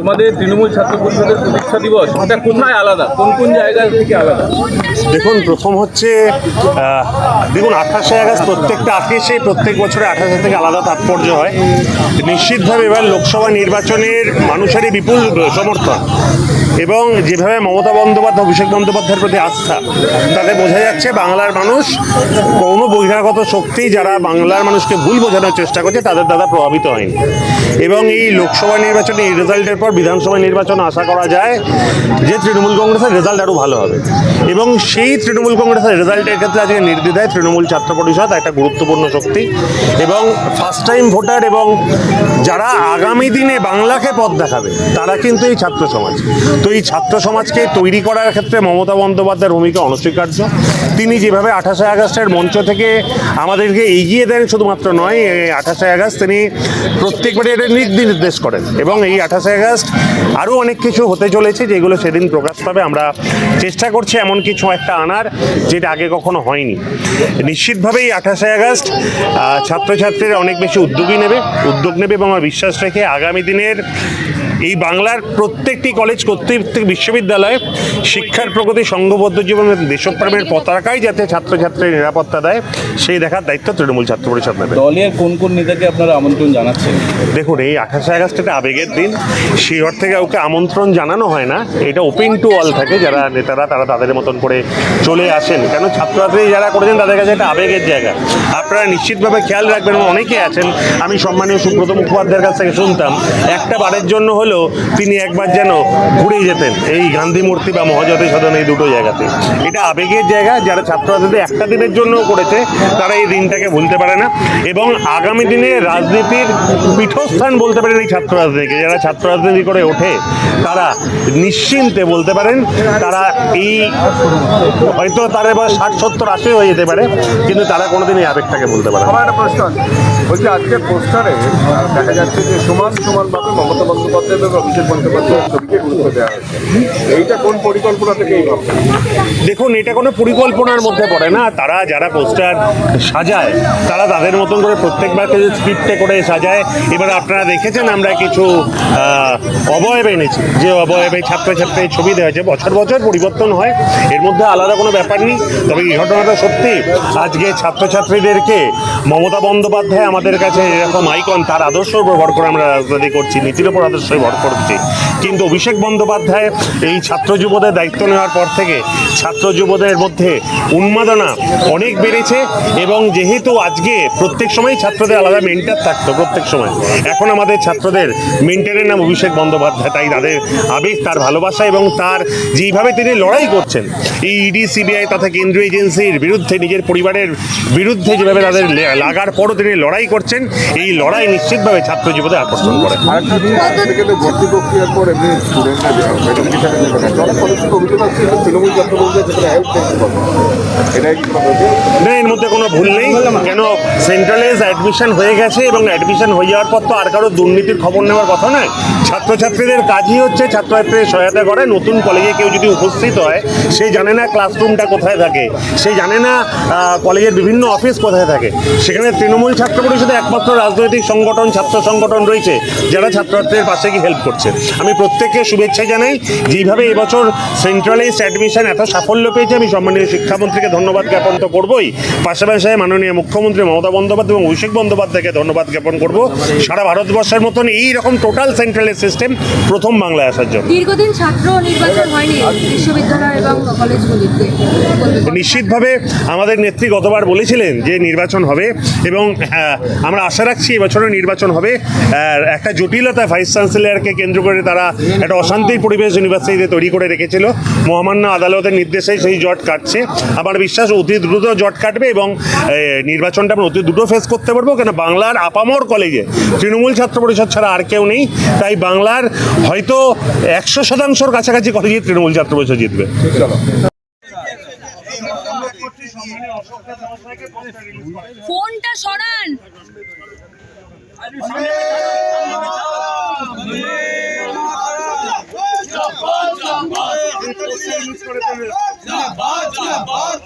তোমাদের তৃণমূল ছাত্র পরিষদের প্রতিষ্ঠা দিবস এটা কোথায় আলাদা? কোন কোন জায়গা থেকে আলাদা? দেখুন, প্রথম হচ্ছে দেখুন, আঠাশে আগস্ট প্রত্যেকটা আঠাশে, প্রত্যেক বছরে আঠাশে থেকে আলাদা তাৎপর্য হয়। নিশ্চিতভাবে এবার লোকসভা নির্বাচনের মানুষেরই বিপুল সমর্থন এবং যেভাবে মমতা বন্দ্যোপাধ্যায়, অভিষেক বন্দ্যোপাধ্যায়ের প্রতি আস্থা, তাতে বোঝা যাচ্ছে বাংলার মানুষ কোনো বহিরাগত শক্তি যারা বাংলার মানুষকে ভুল বোঝানোর চেষ্টা করছে, তাদের দ্বারা প্রভাবিত হয়নি। এবং এই লোকসভা নির্বাচনে এই রেজাল্টের পর বিধানসভা নির্বাচন আশা করা যায় যে তৃণমূল কংগ্রেসের রেজাল্ট আরও ভালো হবে। এবং সেই তৃণমূল কংগ্রেসের রেজাল্টের ক্ষেত্রে আজকে নির্দ্বিধায় তৃণমূল ছাত্র পরিষদ একটা গুরুত্বপূর্ণ শক্তি এবং ফার্স্ট টাইম ভোটার এবং যারা আগামী দিনে বাংলাকে পথ দেখাবে, তারা কিন্তু এই ছাত্র সমাজ। তো এই ছাত্র সমাজকে তৈরি করার ক্ষেত্রে মমতা বন্দ্যোপাধ্যায়ের ভূমিকা অনস্বীকার্য। তিনি যেভাবে আঠাশে আগস্টের মঞ্চ থেকে আমাদেরকে এগিয়ে দেন শুধুমাত্র নয় এই আঠাশে আগস্ট তিনি প্রত্যেকবারই এটা নির্দেশ করেন এবং এই আঠাশে আগস্ট আরও অনেক কিছু হতে চলেছে যেগুলো সেদিন প্রকাশ পাবে। আমরা চেষ্টা করছি এমন কিছু একটা আনার যেটা আগে কখনো হয়নি। নিশ্চিতভাবেই আঠাশে আগস্ট ছাত্রছাত্রীরা অনেক বেশি উদ্যোগী নেবে, উদ্যোগ নেবে এবং আমার বিশ্বাস রেখে আগামী দিনের এই বাংলার প্রত্যেকটি কলেজ প্রত্যেকটি বিশ্ববিদ্যালয়ে শিক্ষার প্রগতি সংঘবদ্ধ জীবন এবং দেশপ্রেমের পতাকায় যাতে ছাত্রছাত্রীর নিরাপত্তা দেয় সেই দেখার দায়িত্ব তৃণমূল ছাত্র পরিষদ নেবে। দলের কোন কোন নেতাকে আপনারা আমন্ত্রণ জানাচ্ছেন? দেখুন এই আঠাশে আগস্ট একটা আবেগের দিন। সেই অর্থে কাউকে আমন্ত্রণ জানানো হয় না। এটা ওপেন টু অল থাকে। যারা নেতারা তারা তাদের মতন করে চলে আসেন। কেন? ছাত্রছাত্রী যারা করেছেন তাদের কাছে একটা আবেগের জায়গা। আপনারা নিশ্চিতভাবে খেয়াল রাখবেন এবং অনেকে আছেন। আমি সম্মানীয় সুব্রত মুখোপাধ্যায়ের কাছ থেকে শুনতাম একটা বারের জন্য হলেও তিনি একবার যেন ঘুরে যেতেন এই গান্ধী মূর্তি বা মহাজাতি সদন এই দুটো জায়গাতে। এটা আবেগের জায়গা, যারা ছাত্রছাত্রীদের একটা দিনের জন্য করেছে, তারা এই দিনটাকে ভুলতে পারে না। এবং আগামী দিনে রাজনীতির পীঠস্থান বলতে পারেন এই ছাত্র রাজনীতিকে। যারা ছাত্র রাজনীতি করে ওঠে, তারা নিশ্চিন্তে বলতে পারেন, তারা এই হয়তো তার এবার ষাট সত্তর আশি হয়ে যেতে পারে, কিন্তু তারা কোনোদিন এই আবেগটাকে বলতে পারে। আমার একটা প্রশ্ন বলছি, আজকে পোস্টারে দেখা যাচ্ছে যে সমান সমানভাবে মমতা বন্দ্যোপাধ্যায় দেখুন, এটা কোনো পরিকল্পনার মধ্যে পড়ে না। তারা যারা পোস্টার সাজায়, তারা তাদের মতন করে প্রত্যেকবারকে যে স্ক্রিপ্টে করে সাজায়। এবার আপনারা দেখেছেন, আমরা কিছু অবয়ব এনেছি। যে অবয়বে ছাত্রছাত্রীর ছবি দেওয়া হয়েছে, বছর বছর পরিবর্তন হয়। এর মধ্যে আলাদা কোনো ব্যাপার নেই। তবে এই ঘটনাটা সত্যি। আজকে ছাত্রছাত্রীদেরকে মমতা বন্দ্যোপাধ্যায় আমাদের কাছে এরকম আইকন তার আদর্শ ভর করে আমরা রাজনীতি করছি, নীতির উপর আদর্শে ভর করছি কিন্তু অভিষেক বন্দ্যোপাধ্যায় এই ছাত্র যুবদের দায়িত্ব নেওয়ার পর থেকে ছাত্র যুবদের মধ্যে উন্মাদনা অনেক বেড়েছে এবং যেহেতু আজকে প্রত্যেক সময় ছাত্রদের আলাদা মেন্টার থাকতো প্রত্যেক সময় এখন আমাদের ছাত্রদের মেন্টারের নাম অভিষেক বন্দ্যোপাধ্যায় তাই তাদের আবেগ তার ভালোবাসা এবং তার যেইভাবে তিনি লড়াই করছেন এই ইডি সিবিআই তথা কেন্দ্রীয় এজেন্সির বিরুদ্ধে নিজের পরিবারের বিরুদ্ধে যেভাবে তাদের লাগার পরও তিনি লড়াই করছেন এই লড়াই নিশ্চিতভাবে ছাত্র যুবদের আকর্ষণ করে। ভর্তি প্রক্রিয়ার পর এমনি স্টুডেন্টরা মেডিকেশনে যাবে না জল পলিসির অভিযোগ তৃণমূল ছাত্র যেটা হেল্প করতে করবে না, এর মধ্যে কোনো ভুল নেই। কেন? সেন্ট্রালাইজ অ্যাডমিশন হয়ে গেছে এবং অ্যাডমিশন হয়ে যাওয়ার পর তো আর কারও দুর্নীতির খবর নেওয়ার কথা নয়। ছাত্রছাত্রীদের কাজই হচ্ছে ছাত্রছাত্রীদের সহায়তা করে। নতুন কলেজে কেউ যদি উপস্থিত হয়, সে জানে না ক্লাসরুমটা কোথায় থাকে। সে জানে না কলেজের বিভিন্ন অফিস কোথায় থাকে। সেখানে তৃণমূল ছাত্র পরিষদে একমাত্র রাজনৈতিক সংগঠন, ছাত্র সংগঠন রয়েছে, যারা ছাত্রছাত্রীদের পাশে গিয়ে হেল্প করছে। আমি প্রত্যেককে শুভেচ্ছা জানাই। যেইভাবে এবছর সেন্ট্রালাইজ অ্যাডমিশন এত সাফল্য পেয়েছে, আমি সম্মানীয় শিক্ষামন্ত্রীকে ধন্যবাদ জ্ঞাপন তো করবোই। পাশাপাশি মাননীয় মুখ্যমন্ত্রী মমতা বন্দ্যোপাধ্যায় এবং অভিষেক বন্দ্যোপাধ্যায়কে ধন্যবাদ জ্ঞাপন করব। সারা ভারতবর্ষের মতন এই রকম টোটাল সেন্ট্রালের সিস্টেম প্রথম বাংলায় আসার জন্য। দীর্ঘদিন ছাত্র নির্বাচন হয়নি বিশ্ববিদ্যালয় এবং কলেজগুলিতে। নিশ্চিতভাবে আমাদের নেত্রী গতবার বলেছিলেন যে নির্বাচন হবে এবং আমরা আশা রাখছি এবছরও নির্বাচন হবে। একটা জটিলতা ভাইস চ্যান্সেলরকে কেন্দ্র করে তারা একটা অশান্তির পরিবেশ ইউনিভার্সিটিতে তৈরি করে রেখেছিল। মহামান্য আদালতের নির্দেশে সেই জট কাটছে। আমার বিশ্বাস অতি দ্রুত জট কাটবে এবং নির্বাচনটা আমরা অতি দ্রুত ফেস করতে পারব। কেন বাংলার আপামর কলেজে তৃণমূল ছাত্র পরিষদ ছাড়া আর কেউ নেই। তাই বাংলার হয়তো একশো শতাংশর কাছাকাছি কলেজে তৃণমূল ছাত্র পরিষদ জিতবে। ফোনটা সরান। जिंदाबाद जिंदाबाद